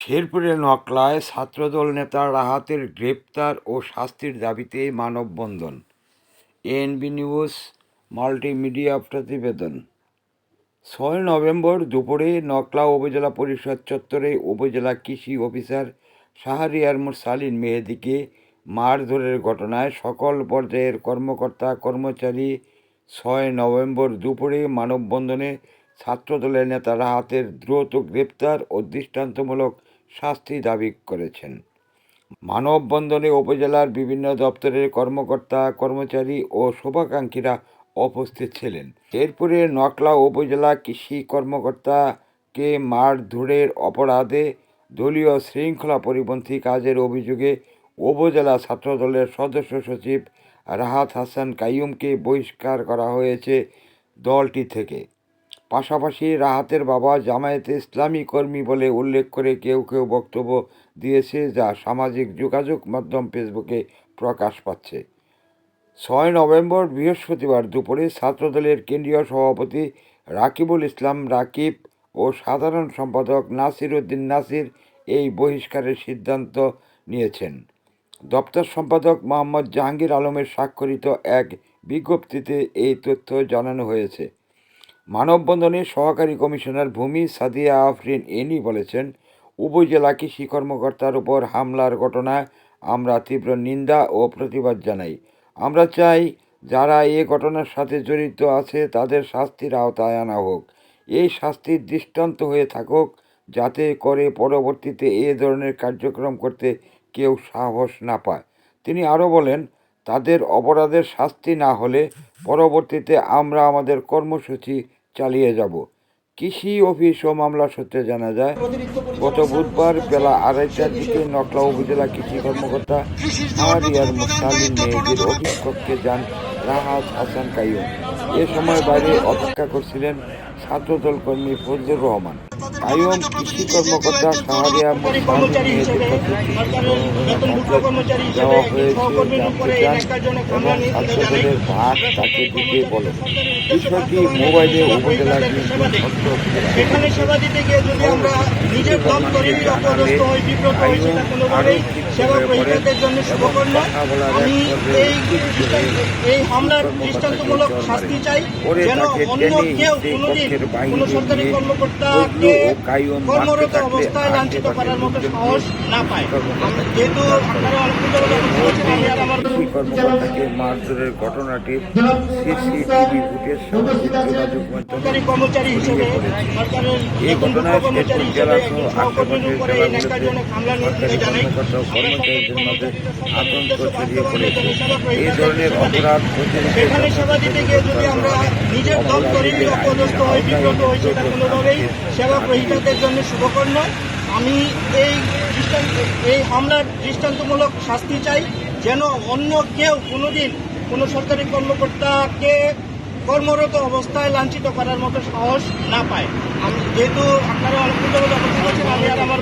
শেরপুরের নকলায় ছাত্রদল নেতা রাহাতের গ্রেপ্তার ও শাস্তির দাবিতে মানববন্ধন। এএনবি নিউজ, মাল্টিমিডিয়া প্রতিবেদন। ছয় নভেম্বর দুপুরে নকলা উপজেলা পরিষদ চত্বরে উপজেলা কৃষি অফিসার শাহরিয়ার মুরসালিন মেহেদিকে মারধরের ঘটনায় সকল পর্যায়ের কর্মকর্তা, কর্মচারী ছয় নভেম্বর দুপুরে মানববন্ধনে ছাত্রদলের নেতা রাহাতের দ্রুত গ্রেপ্তার ও দৃষ্টান্তমূলক শাস্তি দাবি করেছেন। মানববন্ধনে উপজেলার বিভিন্ন দপ্তরের কর্মকর্তা, কর্মচারী ও শুভাকাঙ্ক্ষীরা উপস্থিত ছিলেন। এরপরে নকলা উপজেলা কৃষি কর্মকর্তাকে মারধরের অপরাধে দলীয় শৃঙ্খলা পরিপন্থী কাজের অভিযোগে উপজেলা ছাত্রদলের সদস্য সচিব রাহাত হাসান কাইয়ুমকে বহিষ্কার করা হয়েছে দলটি থেকে। পাশাপাশি রাহাতের বাবা জামায়াতে ইসলামী কর্মী বলে উল্লেখ করে কেউ কেউ বক্তব্য দিয়েছে যা সামাজিক যোগাযোগ মাধ্যম ফেসবুকে প্রকাশ পাচ্ছে। ছয় নভেম্বর বৃহস্পতিবার দুপুরে ছাত্রদলের কেন্দ্রীয় সভাপতি রাকিবুল ইসলাম রাকিব ও সাধারণ সম্পাদক নাসির উদ্দিন নাসির এই বহিষ্কারের সিদ্ধান্ত নিয়েছেন। দপ্তর সম্পাদক মোহাম্মদ জাহাঙ্গীর আলমের স্বাক্ষরিত এক বিজ্ঞপ্তিতে এই তথ্য জানানো হয়েছে। মানববন্ধনে সহকারী কমিশনার ভূমি সাদিয়া আফরিন এনি বলেছেন উপজেলা কৃষি কর্মকর্তার উপর হামলার ঘটনায় আমরা তীব্র নিন্দা ও প্রতিবাদ জানাই। আমরা চাই যারা এ ঘটনার সাথে জড়িত আছে তাদের শাস্তির আওতায় আনা হোক। এই শাস্তির দৃষ্টান্ত হয়ে থাকুক যাতে করে পরবর্তীতে এ ধরনের কার্যক্রম করতে কেউ সাহস না পায়। তিনি আরও বলেন, তাদের অপরাধের শাস্তি না হলে পরবর্তীতে আমরা আমাদের কর্মসূচি চালিয়ে যাব। কৃষি অফিস ও মামলা সূত্রে জানা যায়। গত বুধবার বেলা আড়াইটার দিকে নকলা উপজেলা কৃষি কর্মকর্তা আমারিয়ার মুসালিম মেয়েদের অফিস যান রাহাত হাসান কাইম এ সময় বাইরে অপেক্ষা করছিলেন ছাত্রদল কর্মী ফজলুর রহমান। কাইয়ুম কৃষি কর্মকর্তা মেয়েদের কাছে দেওয়া হয়েছে এবং ছাত্রদলের ভাগ তাকে দিতে বলেন বিষয়টি মোবাইলে উপজেলা সেবা দিতে গিয়ে যদি আমরা নিজের জন্য এই হামলার দৃষ্টান্তমূলক শাস্তি চাই। যেন অন্য কেউ কর্মকর্তাকে কর্মরত অবস্থায় লাঞ্ছিত করার মতো সাহস না পায়। যেহেতু কর্মকর্তাকে মারধরের ঘটনাটি সিসিটিভি ফুটেজ যোগাযোগ মাধ্যমে কর্মচারী হিসেবে এই ঘটনায় শেরপুর জেলা সহ আশেপাশের জেলাগুলোতে ন্যাক্কারজনক হামলা নিয়ে সরকারি কর্মকর্তা ও কর্মচারীদের মধ্যে আতঙ্ক ছড়িয়ে পড়েছে। এই ধরনের অপরাধ প্রতিরোধে সেখানে সেবা দিতে গিয়ে যদি আমরা জন্য শুভকর শুভকর্ম। আমি এই দৃষ্টান্ত এই হামলার দৃষ্টান্তমূলক শাস্তি চাই, যেন অন্য কেউ কোনোদিন কোনো সরকারি কর্মকর্তাকে কর্মরত অবস্থায় লাঞ্ছিত করার মতো সাহস না পায়। আমি যেহেতু আপনারা অনেক আমি আর আমার